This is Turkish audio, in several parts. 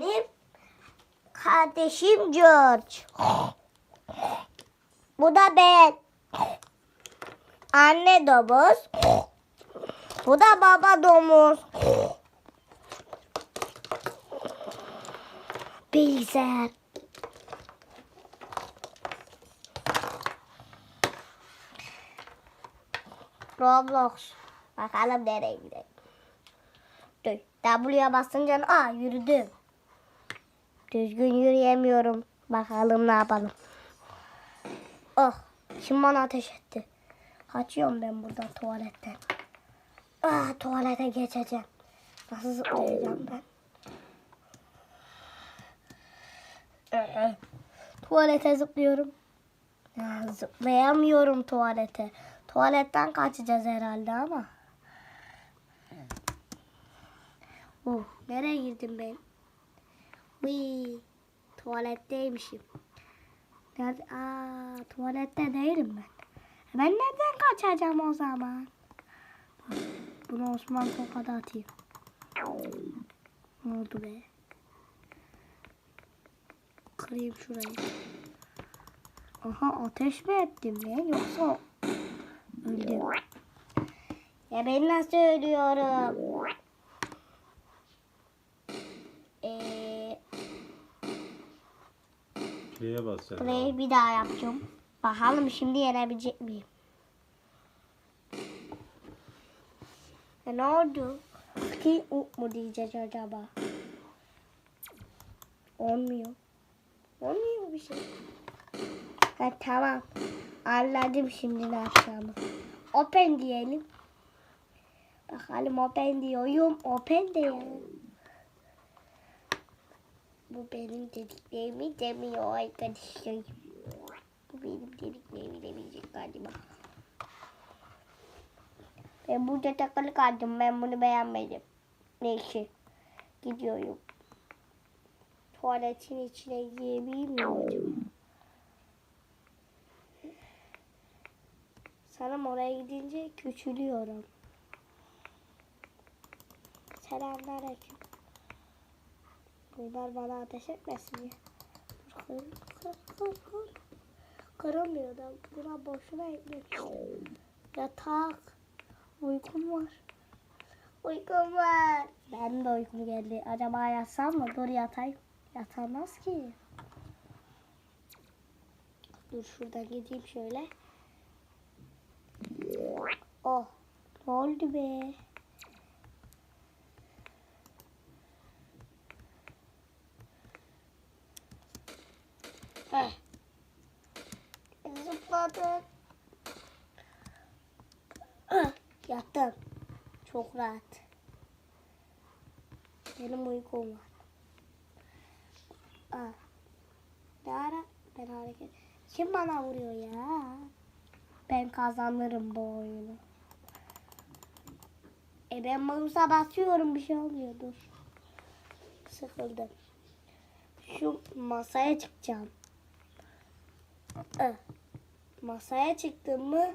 benim kardeşim George. Bu da ben. Anne domuz. Bu da baba domuz. Bilgisayar. Roblox. Bakalım nereye gidelim. Dur. W'ye basınca aa yürüdüm. Düzgün yürüyemiyorum. Bakalım ne yapalım. Oh. Şimdi bana ateş etti. Kaçıyorum ben buradan tuvaletten. Ah tuvalete geçeceğim. Nasıl zıplayacağım ben? Ee, Tuvalete zıplıyorum. Ya, zıplayamıyorum tuvalete. Tuvaletten kaçacağız herhalde ama. Uh, nereye girdim ben? Uy, tuvaletteymişim. Nerede? Aa, tuvalette değilim ben. E Ben nereden kaçacağım o zaman? Bunu Osman Toka'da atayım. Ne oldu be? Kırayım şurayı. Aha ateş mi ettim ya yoksa öldüm. Ya ben nasıl ölüyorum? Ee, Şeye basacaksın. burayı bir daha yapacağım. Bakalım şimdi yenebilecek miyim? E ne oldu? Ki up mu diyeceğiz acaba? Olmuyor. Olmuyor bir şey. Ha, tamam. Anladım şimdi ne yapacağımı. Open diyelim. Bakalım open diyorum. Open ya. Bu benim dediklerimi demiyor arkadaşlar. Bu benim dediklerimi demeyecek galiba. Ben burada takılı kaldım. Ben bunu beğenmedim. Neyse. Gidiyorum. Tuvaletin içine girebilir miyim? Sanırım oraya gidince küçülüyorum. Selamünaleyküm. Bunlar bana ateş etmesin ya. Kır, kır, kır, kır. Kıramıyor da buna boşuna eklemiştim. Yatak. Uykum var. Uykum var. Benim de uykum geldi. Acaba yatsam mı? Dur yatayım. Yatamaz ki. Dur şuradan gideyim şöyle. Oh. Ne oldu be? Heh. Zıpladım. Yattım. Çok rahat. Benim uykum var. Ah. Ne ara ben hareket. Kim bana vuruyor ya? Ben kazanırım bu oyunu. E ben mouse'a basıyorum bir şey olmuyor dur. Sıkıldım. Şu masaya çıkacağım. Masaya çıktım mı?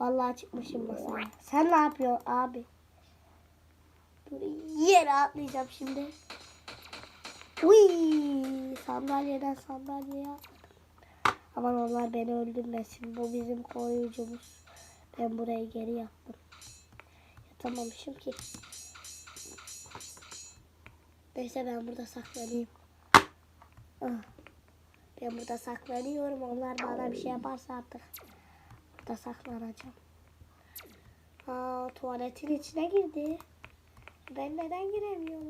Vallahi çıkmışım masaya. Sen ne yapıyorsun abi? Yere atlayacağım şimdi. Uy, sandalyeden sandalyeye. Aman onlar beni öldürmesin. Bu bizim koyucumuz. Ben burayı geri yaptım. Yatamamışım ki. Neyse ben burada saklanayım. Ah. Ben burada saklanıyorum. Onlar bana bir şey yaparsa artık burada saklanacağım. Aa, tuvaletin içine girdi. Ben neden giremiyorum